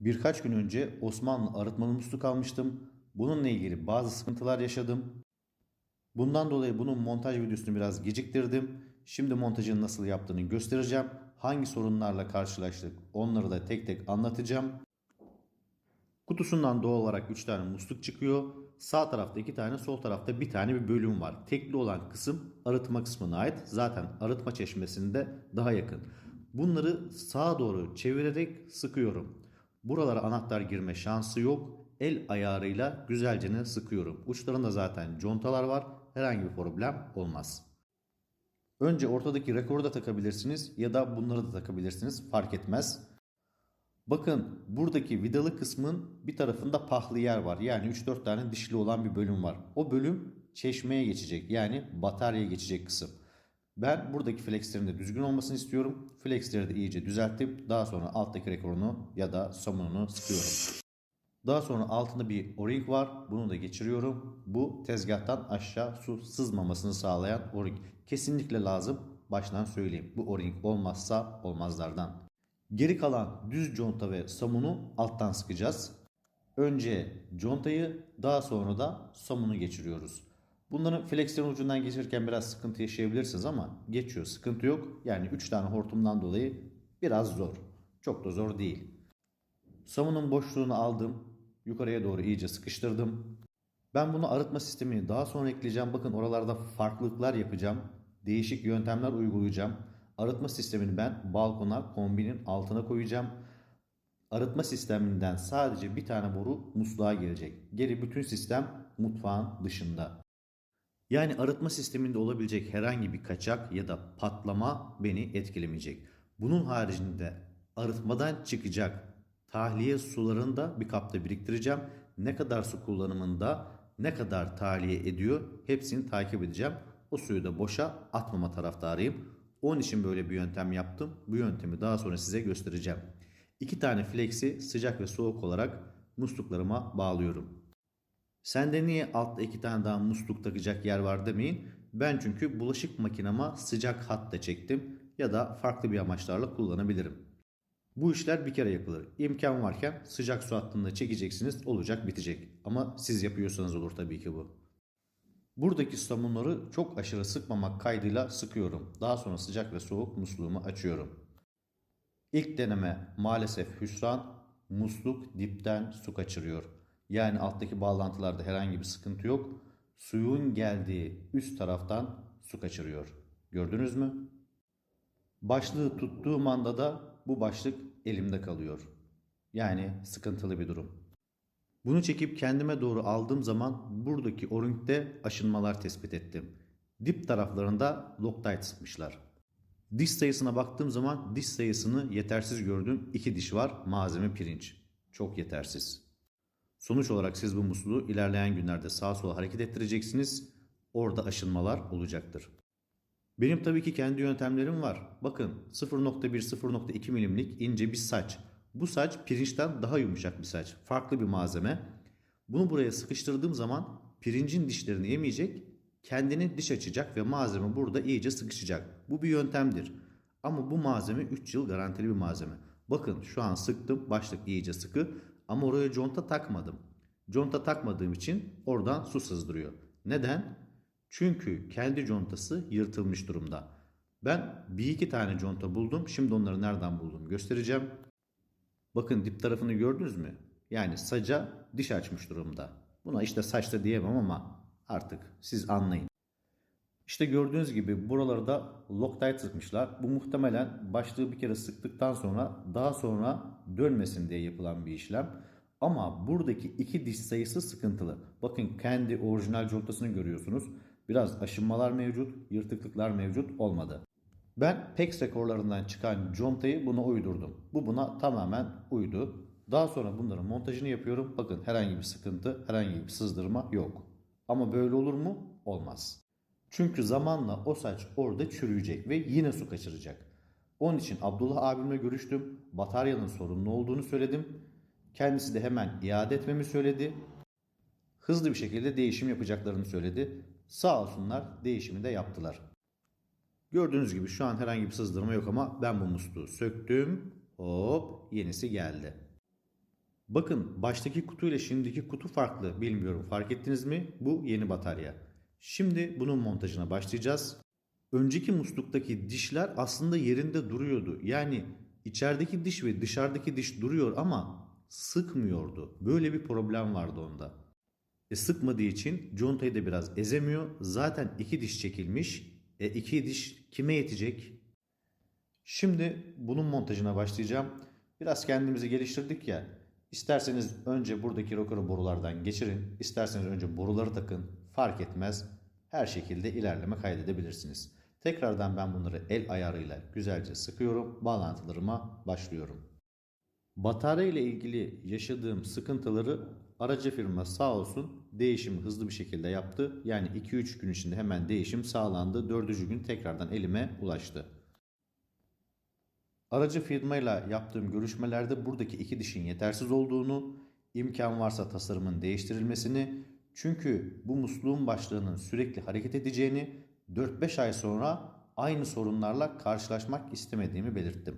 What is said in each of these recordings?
Birkaç gün önce Osmanlı arıtmalı musluk almıştım. Bununla ilgili bazı sıkıntılar yaşadım. Bundan dolayı bunun montaj videosunu biraz geciktirdim. Şimdi montajın nasıl yaptığını göstereceğim. Hangi sorunlarla karşılaştık onları da tek tek anlatacağım. Kutusundan doğal olarak 3 tane musluk çıkıyor. Sağ tarafta 2 tane, sol tarafta bir tane bir bölüm var. Tekli olan kısım arıtma kısmına ait. Zaten arıtma çeşmesinde daha yakın. Bunları sağa doğru çevirerek sıkıyorum. Buralara anahtar girme şansı yok. El ayarıyla güzelce sıkıyorum. Uçlarında zaten contalar var. Herhangi bir problem olmaz. Önce ortadaki rekoru da takabilirsiniz ya da bunları da takabilirsiniz. Fark etmez. Bakın buradaki vidalı kısmın bir tarafında pahlı yer var. Yani 3-4 tane dişli olan bir bölüm var. O bölüm çeşmeye geçecek. Yani bataryaya geçecek kısım. Ben buradaki flexlerin de düzgün olmasını istiyorum. Flexleri de iyice düzeltip daha sonra alttaki rekorunu ya da somununu sıkıyorum. Daha sonra altında bir o-ring var. Bunu da geçiriyorum. Bu tezgahtan aşağı su sızmamasını sağlayan o-ring. Kesinlikle lazım. Baştan söyleyeyim. Bu o-ring olmazsa olmazlardan. Geri kalan düz conta ve somunu alttan sıkacağız. Önce contayı daha sonra da somunu geçiriyoruz. Bunların flexlerin ucundan geçirirken biraz sıkıntı yaşayabilirsiniz ama geçiyor. Sıkıntı yok. Yani 3 tane hortumdan dolayı biraz zor. Çok da zor değil. Somunun boşluğunu aldım. Yukarıya doğru iyice sıkıştırdım. Ben bunu arıtma sistemini daha sonra ekleyeceğim. Bakın oralarda farklılıklar yapacağım. Değişik yöntemler uygulayacağım. Arıtma sistemini ben balkona kombinin altına koyacağım. Arıtma sisteminden sadece bir tane boru musluğa gelecek. Geri bütün sistem mutfağın dışında. Yani arıtma sisteminde olabilecek herhangi bir kaçak ya da patlama beni etkilemeyecek. Bunun haricinde arıtmadan çıkacak tahliye sularını da bir kapta biriktireceğim. Ne kadar su kullanımında ne kadar tahliye ediyor hepsini takip edeceğim. O suyu da boşa atmama taraftarıyım. Onun için böyle bir yöntem yaptım. Bu yöntemi daha sonra size göstereceğim. İki tane flexi sıcak ve soğuk olarak musluklarıma bağlıyorum. Sende niye altta iki tane daha musluk takacak yer var demeyin. Ben çünkü bulaşık makinama sıcak hatta çektim ya da farklı bir amaçlarla kullanabilirim. Bu işler bir kere yapılır. İmkan varken sıcak su hattında çekeceksiniz olacak bitecek. Ama siz yapıyorsanız olur tabii ki bu. Buradaki somunları çok aşırı sıkmamak kaydıyla sıkıyorum. Daha sonra sıcak ve soğuk musluğumu açıyorum. İlk deneme maalesef hüsran musluk dipten su kaçırıyor. Yani alttaki bağlantılarda herhangi bir sıkıntı yok. Suyun geldiği üst taraftan su kaçırıyor. Gördünüz mü? Başlığı tuttuğum anda da bu başlık elimde kalıyor. Yani sıkıntılı bir durum. Bunu çekip kendime doğru aldığım zaman buradaki o-ringde aşınmalar tespit ettim. Dip taraflarında Loctite sıkmışlar. Diş sayısına baktığım zaman diş sayısını yetersiz gördüm. İki diş var. Malzeme pirinç. Çok yetersiz. Sonuç olarak siz bu musluğu ilerleyen günlerde sağa sola hareket ettireceksiniz. Orada aşınmalar olacaktır. Benim tabii ki kendi yöntemlerim var. Bakın 0.1-0.2 milimlik ince bir saç. Bu saç pirinçten daha yumuşak bir saç. Farklı bir malzeme. Bunu buraya sıkıştırdığım zaman pirincin dişlerini yemeyecek, kendini diş açacak ve malzeme burada iyice sıkışacak. Bu bir yöntemdir. Ama bu malzeme 3 yıl garantili bir malzeme. Bakın şu an sıktım, başlık iyice sıkı ama oraya conta takmadım. Conta takmadığım için oradan su sızdırıyor. Neden? Çünkü kendi contası yırtılmış durumda. Ben bir iki tane conta buldum. Şimdi onları nereden buldum göstereceğim. Bakın dip tarafını gördünüz mü? Yani saca diş açmış durumda. Buna işte saçta diyemem ama artık siz anlayın. İşte gördüğünüz gibi buralarda Loctite sıkmışlar. Bu muhtemelen başlığı bir kere sıktıktan sonra daha sonra dönmesin diye yapılan bir işlem. Ama buradaki iki diş sayısı sıkıntılı. Bakın kendi orijinal contasını görüyorsunuz. Biraz aşınmalar mevcut, yırtıklıklar mevcut olmadı. Ben PEX rekorlarından çıkan contayı buna uydurdum. Bu buna tamamen uydu. Daha sonra bunların montajını yapıyorum. Bakın herhangi bir sıkıntı, herhangi bir sızdırma yok. Ama böyle olur mu? Olmaz. Çünkü zamanla o saç orada çürüyecek ve yine su kaçıracak. Onun için Abdullah abimle görüştüm. Bataryanın sorunlu olduğunu söyledim. Kendisi de hemen iade etmemi söyledi. Hızlı bir şekilde değişim yapacaklarını söyledi. Sağ olsunlar değişimi de yaptılar. Gördüğünüz gibi şu an herhangi bir sızdırma yok ama ben bu musluğu söktüm. Hop yenisi geldi. Bakın baştaki kutu ile şimdiki kutu farklı. Bilmiyorum fark ettiniz mi? Bu yeni batarya. Şimdi bunun montajına başlayacağız. Önceki musluktaki dişler aslında yerinde duruyordu. Yani içerideki diş ve dışarıdaki diş duruyor ama sıkmıyordu. Böyle bir problem vardı onda. E sıkmadığı için contayı da biraz ezemiyor. Zaten iki diş çekilmiş. E iki diş kime yetecek? Şimdi bunun montajına başlayacağım. Biraz kendimizi geliştirdik ya. İsterseniz önce buradaki rocker borulardan geçirin. isterseniz önce boruları takın. Fark etmez. Her şekilde ilerleme kaydedebilirsiniz. Tekrardan ben bunları el ayarıyla güzelce sıkıyorum. Bağlantılarıma başlıyorum. Batarya ile ilgili yaşadığım sıkıntıları aracı firma sağ olsun değişimi hızlı bir şekilde yaptı. Yani 2-3 gün içinde hemen değişim sağlandı. 4. gün tekrardan elime ulaştı. Aracı firmayla yaptığım görüşmelerde buradaki iki dişin yetersiz olduğunu, imkan varsa tasarımın değiştirilmesini, çünkü bu musluğun başlığının sürekli hareket edeceğini 4-5 ay sonra aynı sorunlarla karşılaşmak istemediğimi belirttim.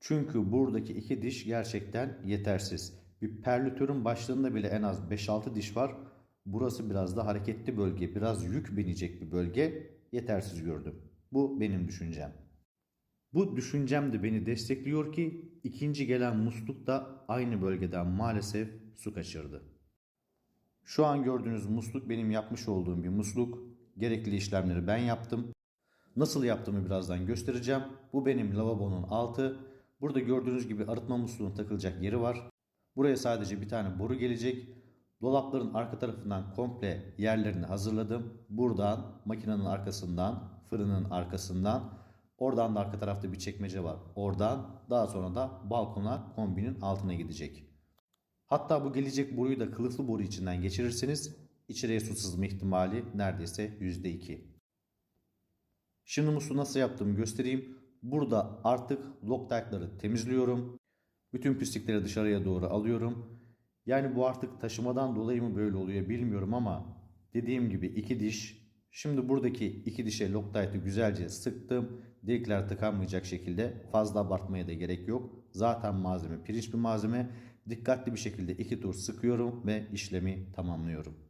Çünkü buradaki iki diş gerçekten yetersiz. Bir perlütörün başlığında bile en az 5-6 diş var. Burası biraz da hareketli bölge, biraz yük binecek bir bölge. Yetersiz gördüm. Bu benim düşüncem. Bu düşüncem de beni destekliyor ki ikinci gelen musluk da aynı bölgeden maalesef su kaçırdı. Şu an gördüğünüz musluk benim yapmış olduğum bir musluk. Gerekli işlemleri ben yaptım. Nasıl yaptığımı birazdan göstereceğim. Bu benim lavabonun altı. Burada gördüğünüz gibi arıtma musluğunun takılacak yeri var. Buraya sadece bir tane boru gelecek. Dolapların arka tarafından komple yerlerini hazırladım. Buradan makinenin arkasından, fırının arkasından, oradan da arka tarafta bir çekmece var. Oradan daha sonra da balkona kombinin altına gidecek. Hatta bu gelecek boruyu da kılıflı boru içinden geçirirseniz içeriye su sızma ihtimali neredeyse %2. Şimdi musluğu nasıl yaptığımı göstereyim. Burada artık Loctite'ları temizliyorum. Bütün pislikleri dışarıya doğru alıyorum. Yani bu artık taşımadan dolayı mı böyle oluyor bilmiyorum ama dediğim gibi iki diş. Şimdi buradaki iki dişe Loctite'ı güzelce sıktım. Delikler tıkanmayacak şekilde fazla abartmaya da gerek yok. Zaten malzeme pirinç bir malzeme. Dikkatli bir şekilde iki tur sıkıyorum ve işlemi tamamlıyorum.